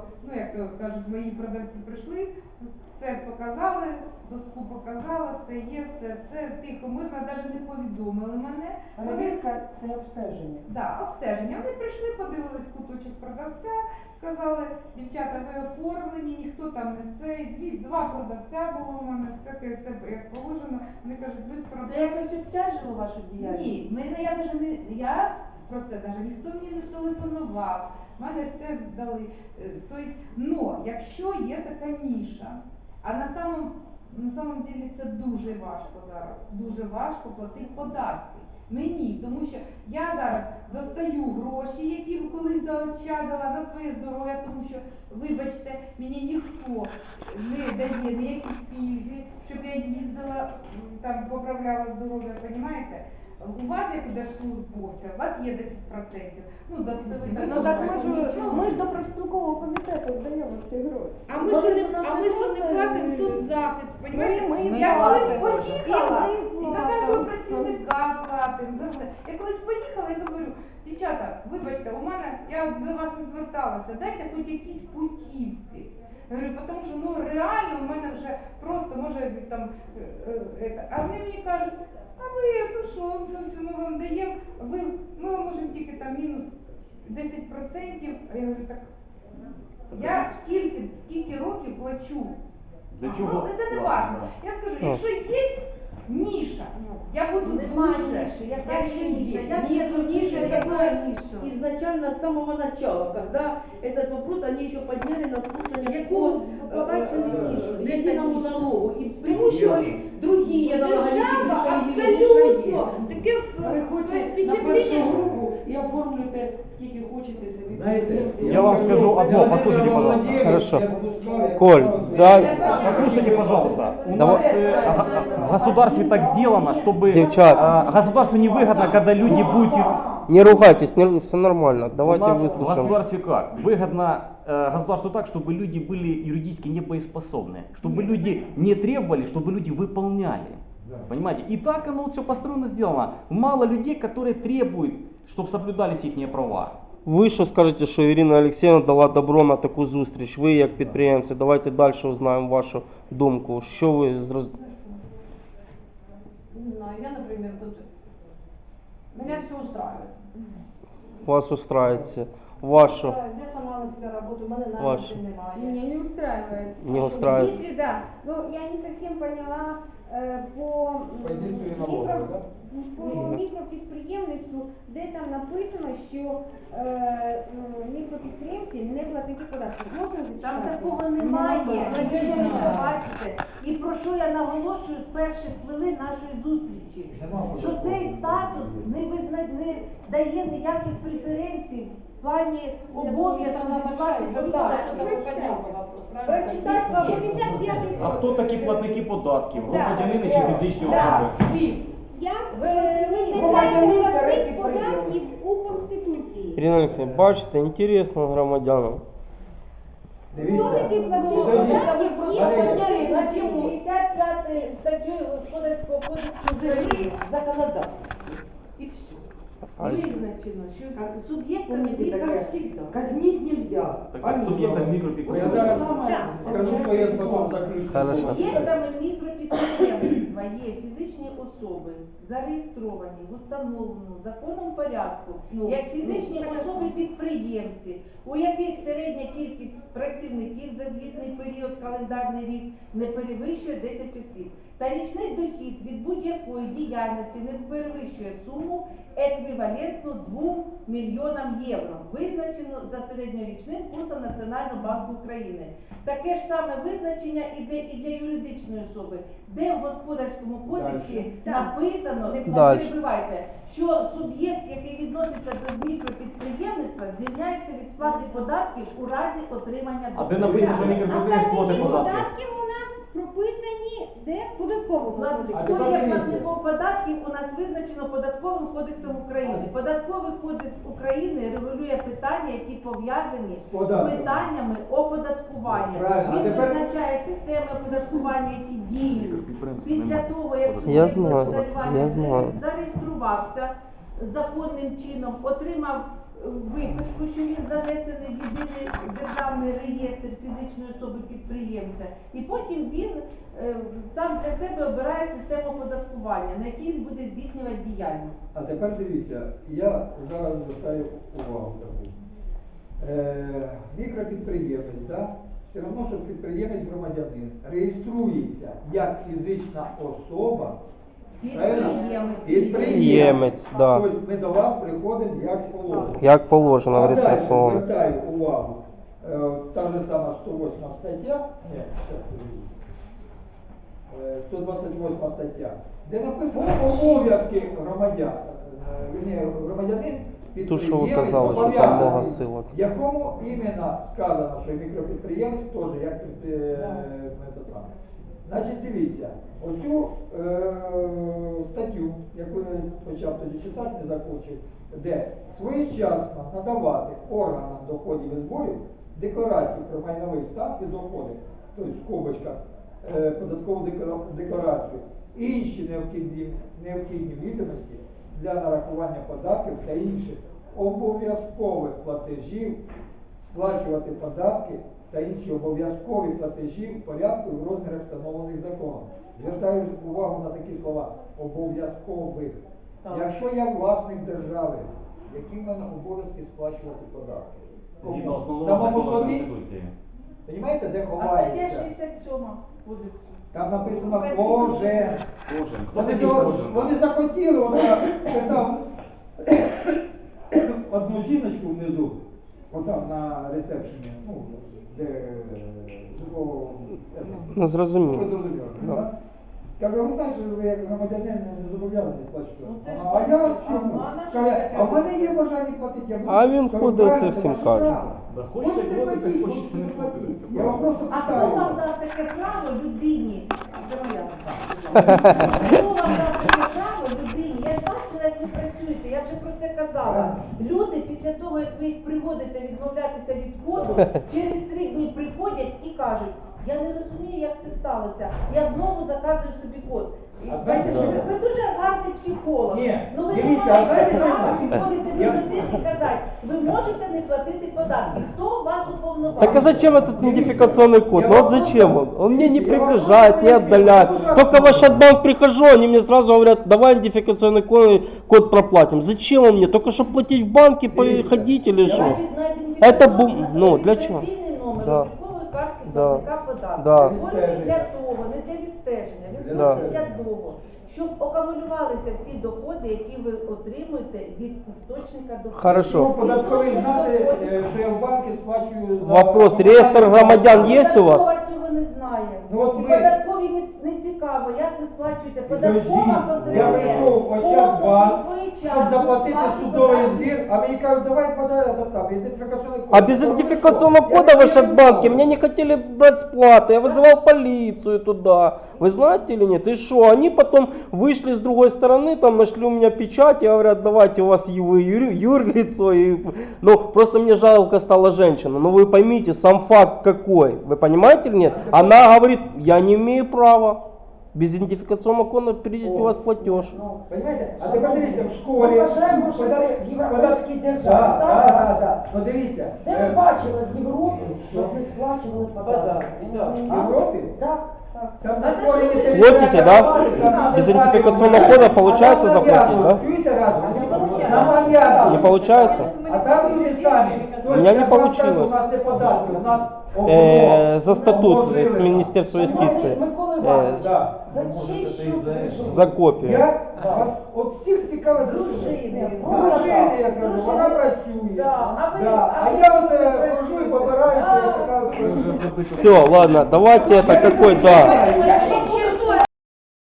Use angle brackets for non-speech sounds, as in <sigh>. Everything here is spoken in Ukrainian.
що, ну як то кажуть, мої продавці прийшли, все показали, доску показали, все є, все це тихо, мирно, навіть не повідомили мене. Вони Перевірка це обстеження. Да, обстеження. Вони прийшли, подивились куточок продавця, сказали, дівчата, ви оформлені, ніхто там не цей. Дві, два продавця було у мене, все, все як положено. Вони кажуть, без Це проблем. якось обтяжило вашу діяльність? Ні, мене я навіть не я про це навіть ніхто мені не телефонував. Мене все дали. Е, Тобто, но якщо є така ніша, а на самом на самом деле це дуже важко зараз. Дуже важко платити податки. Мені, тому що я зараз достаю гроші, які колись заощадила на своє здоров'я, тому що, вибачте, мені ніхто не дає ніякі пільги, щоб я їздила, там поправляла здоров'я, розумієте? У вас, як у держслужбовця, у вас є 10%. Ну, допустим, Ну так ми ж, ми ж до профспілкового комітету здаємо ці гроші. А ми що не, а ми що не платимо соцзахист, понімаєте? ми Я колись поїхала, І ми і за кожного працівника платимо, за все. Я колись поїхала і говорю, дівчата, вибачте, у мене, я до вас не зверталася, дайте хоч якісь путівки. Я говорю, тому що ну реально в мене вже просто може там е, е, это. а вони мені кажуть, а ви ну що, це все ми вам даємо, ви ми вам можемо тільки там мінус 10%. А я говорю, так я скільки, скільки років плачу? Для Ну, чого? це не Ладно. важно. Я скажу, якщо є ніша, я буду Немає дуже. ниши. Я знаю, Якщо что ниша. є. Я Нету ниши, это было Какая ниша? изначально с самого начала, когда этот вопрос они еще подняли Одно, послушайте, пожалуйста. Хорошо. Коль, дай- Послушайте, пожалуйста, у Давай. нас э, га- в государстве так сделано, чтобы Девчат. э, государству невыгодно, когда люди будут... Не ругайтесь, не, все нормально. Давайте у нас в выслушаем. государстве как? Выгодно э, государству так, чтобы люди были юридически небоеспособны, чтобы люди не требовали, чтобы люди выполняли. Понимаете? И так оно все построено сделано. Мало людей, которые требуют, чтобы соблюдались их права. Ви що скажете, що Ірина Олексіївна дала добро на таку зустріч? Ви як підприємці, давайте далі узнаємо вашу думку. Що ви зроз... Не знаю, я, например, тут... Меня все устраивает. вас устрається? Вашу Я сама на себя работаю, у меня Ваше. немає. Меня не устраивает. не устраивает? Если да, но я не совсем поняла по, мікро- по мікропідприємництву, де там написано, що е, е, мікропідприємці не платники податків. Можна Там зачитати? такого немає. Ви бачите. І про що я наголошую з перших хвилин нашої зустрічі? Що цей статус не визна... не дає ніяких преференцій в плані обов'язку зі. Прочитайте вам 55 А хто такі платники податків? Громадянини чи фізичні особи? Як Ви е, визначається платник податків у Конституції? Ірина Олексіївна, бачите, інтересно громадянам. Хто такий платник податків і Подожди. 55 статтею Господарського кодексу України законодательство. И все. А визначено, що суб'єктами Помните, как мікро... всегда. Казнить нельзя. Так як суб'єктам То же мікропідприємства. самое Да. Хорошо. Суб'єктами мікропідприємництва є фізичні особи, зареєстровані в установленому законом порядку, Ну, як фізичні ну, особи підприємці, у яких середня кількість працівників за звітний період календарний рік не перевищує 10 осіб. Та річний дохід від будь-якої діяльності не перевищує суму еквівалентну 2 мільйонам євро, визначену за середньорічним курсом Національного банку України. Таке ж саме визначення іде і для юридичної особи, де в господарському кодексі написано, не перебивайте, що суб'єкт, який відноситься до мікропідприємництва, звільняється від сплати податків у разі отримання А де написано, що А мікропідприємець платить податки? податків у нас прописані де в податковому кодексі. Хто є платником податків, у нас визначено податковим кодексом України. Податковий кодекс України регулює питання, які пов'язані з питаннями оподаткування. Він визначає системи оподаткування, які діють. Після того, як Я суб'єкт знаю, господарювання я знаю. зареєструвався законним чином, отримав виписку, що він занесений в єдиний державний реєстр фізичної особи підприємця, і потім він е, сам для себе обирає систему оподаткування, на якій він буде здійснювати діяльність. А тепер дивіться, я зараз звертаю увагу таку. Е, мікропідприємець, да? все одно, що підприємець громадянин реєструється як фізична особа. Підприємець. Підприємець, да. Тобто ми до вас приходимо як положено. Як положено в реєстраційному. звертаю увагу, та ж сама 108 стаття, ні, зараз е, 128 стаття, де написано обов'язки громадян, е, громадянин Ту, підприємець казали, що там зобов'язаний, в якому іменно сказано, що мікропідприємець теж як е, це саме. Значить, дивіться, оцю е, статтю, яку я почав тоді читати, не закончив, де своєчасно надавати органам доходів і зборів декларацію про майновий стан і доходи, тобто в скобочках е, податкову декларацію, інші необхідні, необхідні відомості для нарахування податків та інших обов'язкових платежів, сплачувати податки та інші обов'язкові платежі в порядку і в розмірах встановлених законом. Звертаю увагу на такі слова обов'язкових. Якщо я власник держави, які в мене обов'язки сплачувати податки? Згідно основного Самому закону собі? Конституції. Понімаєте, де А стаття ховається? 67 кодексу. Там написано кожен. Кожен. Вони, такий кожен? вони захотіли, от я питав одну жіночку внизу, отам на ресепшені, ну, де звукового. Ну, зрозуміло. Ви зрозуміли, Да. Так? Кажу, ви знаєте, що ви як громадянин не зобов'язані сплачувати. Ну, це ж А я чому? а вона Каже, а в мене є бажання платити. Я А він кажу, ходить, правильно, це всім ваше каже. Да, хочете Хочете платити, хочете не платити. Я вам просто А хто питаю. вам дав таке право людині? <laughs> Хто вам дав таке право людині? Я бачила, як ви працюєте, я вже про це казала. Люди після того, як ви їх приводите відмовлятися від коду, <laughs> через три дні приходять і кажуть, я не розумію, як це сталося. Я знову заказую собі код. І А знаєте, ви, що? ви дуже гарний психолог. Ні, ну ви не дивіться, а маєте знаєте, права що? підходити до Я- людини і казати, ви можете не платити податки. Хто вас уповноважив? Так а зачем этот идентификационный код? Ну вот зачем он? Он мне не приближает, не отдаляет. Только в Ашатбанк прихожу, они мне сразу говорят, давай идентификационный код, код проплатим. Зачем он мне? Только чтобы платить в банке, ходить или что? Значить, на Это ідентифікаційний бум- ну, для чого? реєстраційний номер Да. облікової Картки Да. податку. Да. Створений для того, не для відстеження, він Да. створений для того, щоб акумулювалися всі доходи, які ви отримуєте від істочника доходу. Хорошо. Ну, податковий знати, е, що я в банки сплачую за... Вопрос, реєстр громадян є у вас? Податкова цього не знає. Ну, от І ви- податкові не, не цікаво, як ви сплачуєте. Підождіть, Податкова я контролює прийшов в повну Ощадбанк, і своєчасну Щоб заплатити сплату судовий податків. збір, а мені кажуть, давай подай этот самый идентификационный код. А без идентификационного Я кода в не Ашатбанке знаю. меня не хотели брать с платы. Я вызывал полицию туда. Вы знаете или нет? И что? Они потом вышли с другой стороны, там нашли у меня печать и говорят, давайте у вас вы юр, юрлицо. И... Ну, просто мне жалко стала женщина. Но вы поймите, сам факт какой. Вы понимаете или нет? Она говорит, я не имею права. Без идентификационного кода перейдите у вас платеж. Ну, Понимаете? А тепер дивіться, в школі... Ми вважаємо, що подат- ви в європейській подат- державі, Да, так? да, да, да. Ну дивіться. Де е, ви бачили в Європі, щоб не сплачували податки? В Європі? Так, так. Там А на за стороні що ви територіальної Платите, да? громади, там Без не идентификационного знаю, кода а получается там заплатить, нав'язано. да? Чуєте разом? Не получается. Нам нав'язано. Не получается? А там люди самі. У меня не я ж вам получилось. кажу, У нас не податки, у нас Э, за статут обложили с нас. Министерства юстиции. Микола Э, Іванович, Да. за чий що ви живете? за копию. Я вас от всіх цікавить Дружини. Дружини, я кажу, Дружини. вона працює. Да, а ви- Да. а А ви я оце працюєте. хожу і побираюся, я А. така. Все, ладно, давайте это какой, да. Якщо